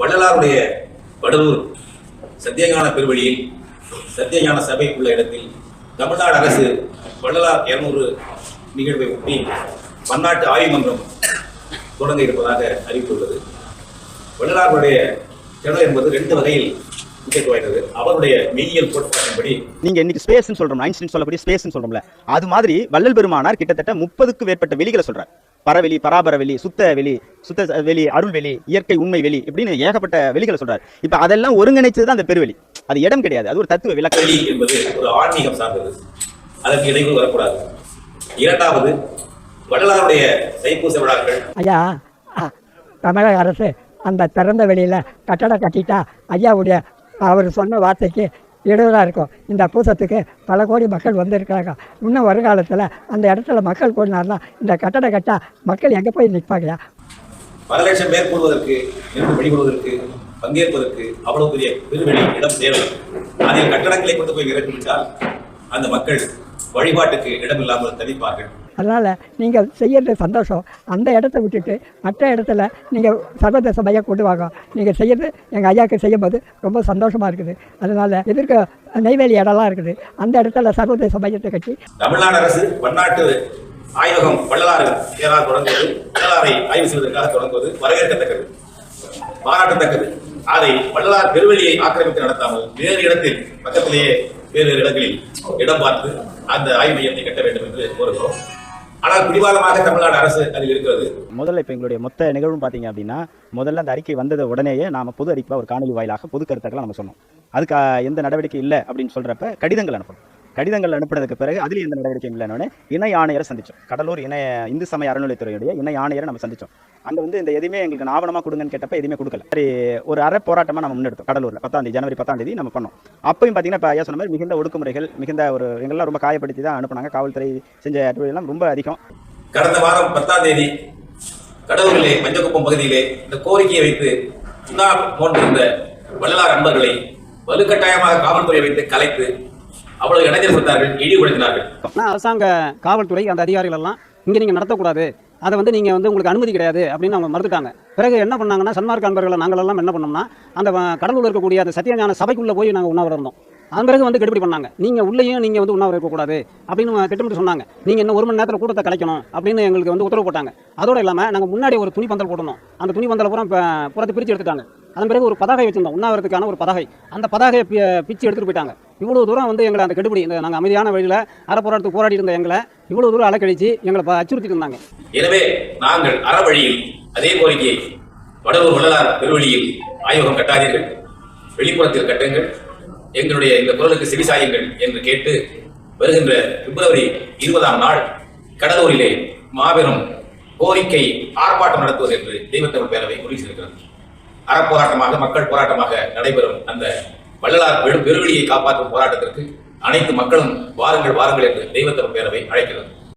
வள்ளலாருடைய வடலூர் சத்தியஞான பெருவழியில் சத்தியஞான சபை உள்ள இடத்தில் தமிழ்நாடு அரசு வள்ளலார் இருநூறு நிகழ்வை ஒட்டி பன்னாட்டு ஆய்வு மன்றம் தொடங்க இருப்பதாக அறிவித்துள்ளது. வள்ளலாருடைய திறன் என்பது ரெண்டு வகையில் முக்கியத்துவம் வாய்ந்தது. அவருடைய மெய்யியல் கோட்பாட்டின்படி நீங்க இன்னைக்கு ஸ்பேஸ்னு சொல்றோம் ஐன்ஸ்டீன் சொல்லக்கூடிய ஸ்பேஸ்னு சொல்றோம்ல அது மாதிரி வள்ளல் பெருமானார் கிட்டத்தட்ட முப்பதுக்கு மேற்பட்ட வெளிகளை சொல்றாரு. பரவெளி பராபர வெளி சுத்த வெளி சுத்த வெளி அருள் வெளி இயற்கை உண்மை வெளி இப்படின்னு ஏகப்பட்ட வெளிகளை சொல்றாரு. இப்ப அதெல்லாம் ஒருங்கிணைச்சது தான் அந்த பெருவெளி. அது இடம் கிடையாது. அது ஒரு தத்துவ விளக்கம். வெளி என்பது ஒரு ஆன்மீகம் சார்ந்தது. அதற்கு இடையூறு வரக்கூடாது. இரண்டாவது வள்ளலாருடைய தைப்பூச விழாக்கள். ஐயா தமிழக அரசு அந்த திறந்த வெளியில் கட்டடம் கட்டிட்டா ஐயாவுடைய அவர் சொன்ன வார்த்தைக்கு இடையூறாக இருக்கும். இந்த பூசத்துக்கு பல கோடி மக்கள் வந்திருக்கிறாங்க. இன்னும் வருங்காலத்தில் அந்த இடத்துல மக்கள் கூடினார்னா இந்த கட்டட கட்டா மக்கள் எங்கே போய் நிற்பாங்களா பல லட்சம் பேர் கூடுவதற்கு வழிபடுவதற்கு பங்கேற்பதற்கு அவ்வளவு பெரிய பெருவெளி இடம் தேவை. அதில் கட்டடங்களை கொண்டு போய் இறக்கிவிட்டால் அந்த மக்கள் வழிபாட்டுக்கு இடமில்லாமல் தவிப்பார்கள். அதனால் நீங்கள் செய்கிறது சந்தோஷம். அந்த இடத்த விட்டுட்டு மற்ற இடத்துல நீங்கள் சர்வதேச மையம் கொண்டு வாங்க. நீங்கள் செய்கிறது எங்கள் ஐயாவுக்கு செய்யும்போது ரொம்ப சந்தோஷமாக இருக்குது. அதனால் எதிர்க்க நெய்வேலி இடம்லாம் இருக்குது. அந்த இடத்துல சர்வதேச மையத்தை கட்டி தமிழ்நாடு அரசு பன்னாட்டு ஆய்வகம் வள்ளலாறு பேரால் தொடங்குவது வள்ளலாரை ஆய்வு செய்வதற்காக தொடங்குவது வரவேற்கத்தக்கது. பாராட்டத்தக்கது. அதை வள்ளலார் பெருவெளியை ஆக்கிரமித்து நடத்தாமல் வேறு இடத்தில் பக்கத்திலேயே வேறு இடங்களில் இடம் பார்த்து அந்த ஆய்வு மையத்தை கட்ட வேண்டும் என்று கோருகிறோம். ஆனால் பிடிவாதமாக தமிழ்நாடு அரசு அதில் இருக்கிறது. முதல்ல இப்போ எங்களுடைய மொத்த நிகழ்வும் பார்த்தீங்க அப்படின்னா முதல்ல அந்த அறிக்கை வந்தது உடனேயே நாம பொது அறிக்கை ஒரு காணொலி வாயிலாக பொது கருத்துக்களை நம்ம சொன்னோம். அதுக்கு எந்த நடவடிக்கை இல்லை அப்படின்னு சொல்றப்ப கடிதங்கள் அனுப்பணும். கடிதங்கள் அனுப்பினதுக்கு பிறகு அதில் எந்த நடவடிக்கையும் இல்லைன்னு இணை ஆணையரை சந்திச்சோம். கடலூர் இணைய இந்து சமய அறநிலைத்துறையுடைய இணை ஆணையரை நம்ம சந்திச்சோம். அங்கே வந்து இந்த எதுவுமே எங்களுக்கு ஆவணமா கொடுங்கன்னு கேட்டப்ப எதுவுமே கொடுக்கல. சரி ஒரு அரை போராட்டமாக நம்ம முன்னெடுத்தோம் கடலூரில். பத்தாம் தேதி ஜனவரி பத்தாம் தேதி நம்ம பண்ணோம். அப்பயும் பார்த்தீங்கன்னா இப்போ ஐயா சொன்ன மாதிரி மிகுந்த ஒடுக்குமுறைகள் மிகுந்த ஒரு எங்கெல்லாம் ரொம்ப காயப்படுத்தி தான் அனுப்புனாங்க. காவல்துறை செஞ்ச அட்டுவழி எல்லாம் ரொம்ப அதிகம். கடந்த வாரம் பத்தாம் தேதி கடலூரிலே மஞ்சக்குப்பம் பகுதியிலே இந்த கோரிக்கையை வைத்து முன்னாள் போன்றிருந்த வள்ளலார் அன்பர்களை வலுக்கட்டாயமாக காவல்துறை வைத்து கலைத்து அவ்வளவு இடைஞ்சல் கொடுத்தார்கள் இழிவுபடுத்தினார்கள் ஆனால் அரசாங்க காவல்துறை அந்த அதிகாரிகள் எல்லாம் இங்கே நீங்கள் நடத்தக்கூடாது. அதை வந்து நீங்கள் வந்து உங்களுக்கு அனுமதி கிடையாது அப்படின்னு அவங்க மறுத்துட்டாங்க. பிறகு என்ன பண்ணாங்கன்னா சன்மார்க்க அன்பர்களை நாங்களெல்லாம் என்ன பண்ணோம்னா அந்த கடலூரில் இருக்கக்கூடிய அந்த சத்தியஞான சபைக்குள்ளே போய் நாங்கள் உண்ணாவிரதம் இருந்தோம். அந்த பிறகு வந்து கெடுபடி பண்ணாங்க. நீங்கள் உள்ளேயும் நீங்கள் வந்து உண்ணாவிரதம் இருக்கக்கூடாது அப்படின்னு திட்டமிட்டு சொன்னாங்க. நீங்கள் இன்னும் ஒரு மணி நேரத்தில் கூட்டத்தை கலைக்கணும் அப்படின்னு எங்களுக்கு வந்து உத்தரவு போட்டாங்க. அதோடு இல்லாமல் நாங்கள் முன்னாடி ஒரு துணி பந்தல் போடணும் அந்த துணி பந்தலை பூரா இப்போ புறத்தை பிரித்து எடுத்துட்டாங்க. அதன் பிறகு ஒரு பதாகை வச்சிருந்தோம். உண்ணாவிரத்துக்கான ஒரு பதாகை. அந்த பதாகையை பி- பிச்சு எடுத்துகிட்டு போயிட்டாங்க. இவ்வளவு தூரம் வந்து எங்களை அந்த கெடுபிடி இந்த நாங்கள் அமைதியான வழியில் அறப்போராட்டத்துக்கு போராடி இருந்த எங்களை இவ்வளவு தூரம் அலக்கழிச்சு எங்களை ப- அச்சுறுத்திட்டு இருந்தாங்க எனவே நாங்கள் அறவழியில் அதே கோரிக்கையை வடலூர் வள்ளலார் பெருவழியில் ஆய்வகம் கட்டாதீர்கள். வெளிப்புறத்தில் கட்டுங்கள். எங்களுடைய இந்த குரலுக்கு செவிசாயுங்கள் என்று கேட்டு வருகின்ற பிப்ரவரி இருபதாம் நாள் கடலூரிலே மாபெரும் கோரிக்கை ஆர்ப்பாட்டம் நடத்துவது என்று தெய்வத்தமிழ் பேரவை முடிவு செய்திருக்கிறது. அறப்போராட்டமாக மக்கள் போராட்டமாக நடைபெறும் அந்த வள்ளலார் பெரு பெருவெளியை காப்பாற்றும் போராட்டத்திற்கு அனைத்து மக்களும் வாருங்கள் வாருங்கள் என்று தெய்வத்தமிழ் பேரவை அழைக்கிறது.